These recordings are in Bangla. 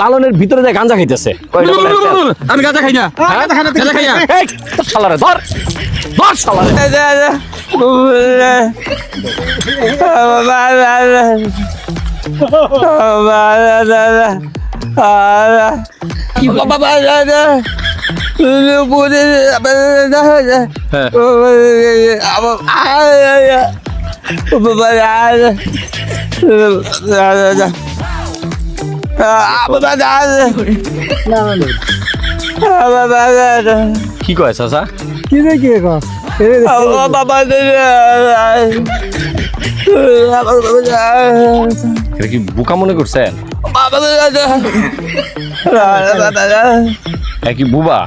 লালনের ভিতরে যায় গাঞ্জা খাইতেছে। আমি গাঁজা খাই না? গাঁজা শালারে, ধর। ধর শালারে। হ্যাঁ। কি কয় চাচা কি রে কি কর এটা কি বোকা মনে করছেন কি বুবা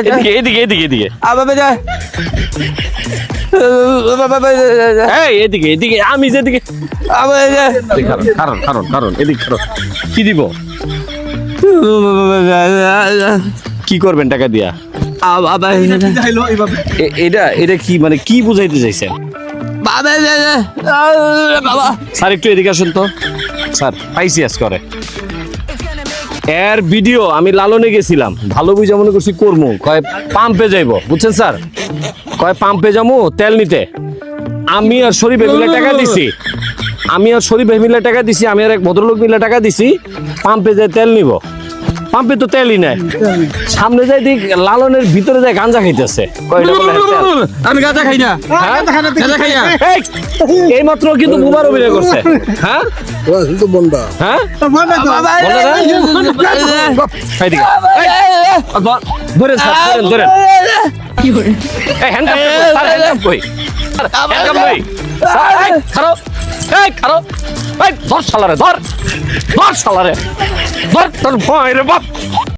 এদিকে এদিকে এদিকে এদিকে এই এদিকে এদিকে আমি যেদিকে কারণ কারণ কারণ কারণ এদিকে কারণ কি দিব? কি করবেন টাকা দিয়া? এটা এটা কি মানে কি বুঝাইতে চাইছেন? স্যার একটু এদিকে আসুন তো। স্যার পাইসিয়াস করে এর ভিডিও আমি লালনে গেছিলাম। ভালো বুঝে মনে করছি করমু। কয় পাম্পে যাইব। বুঝছেন স্যার? কয় পাম্পে যাব তেল নিতে। আমি আর শরীফ এগুলো টাকা দিছি। আমি আর শরীফ মিলে টাকা দিছি, আমি আর এক ভদ্রলোক মিলে টাকা দিছি পাম্পে যাই তেল নিব। পাম্পে তো তেলই নাই। সামনে যাই দিক লালনের ভিতরে যায় গাঞ্জা খাইতেছে। কয় এটা বলে তেল। আমি গাঁজা খাই না। হ্যাঁ? গাঁজা খাই না এই, মাত্র কিন্তু বুবার অভিনয় করছে। হ্যাঁ? কিন্তু বন্ধা। হ্যাঁ? ধরেন ধরেন? কই কই? স্যার, এই, খারো এই ধর সালারে ধর। ধর সালারে। ধর তোর ভয় রে বাপ।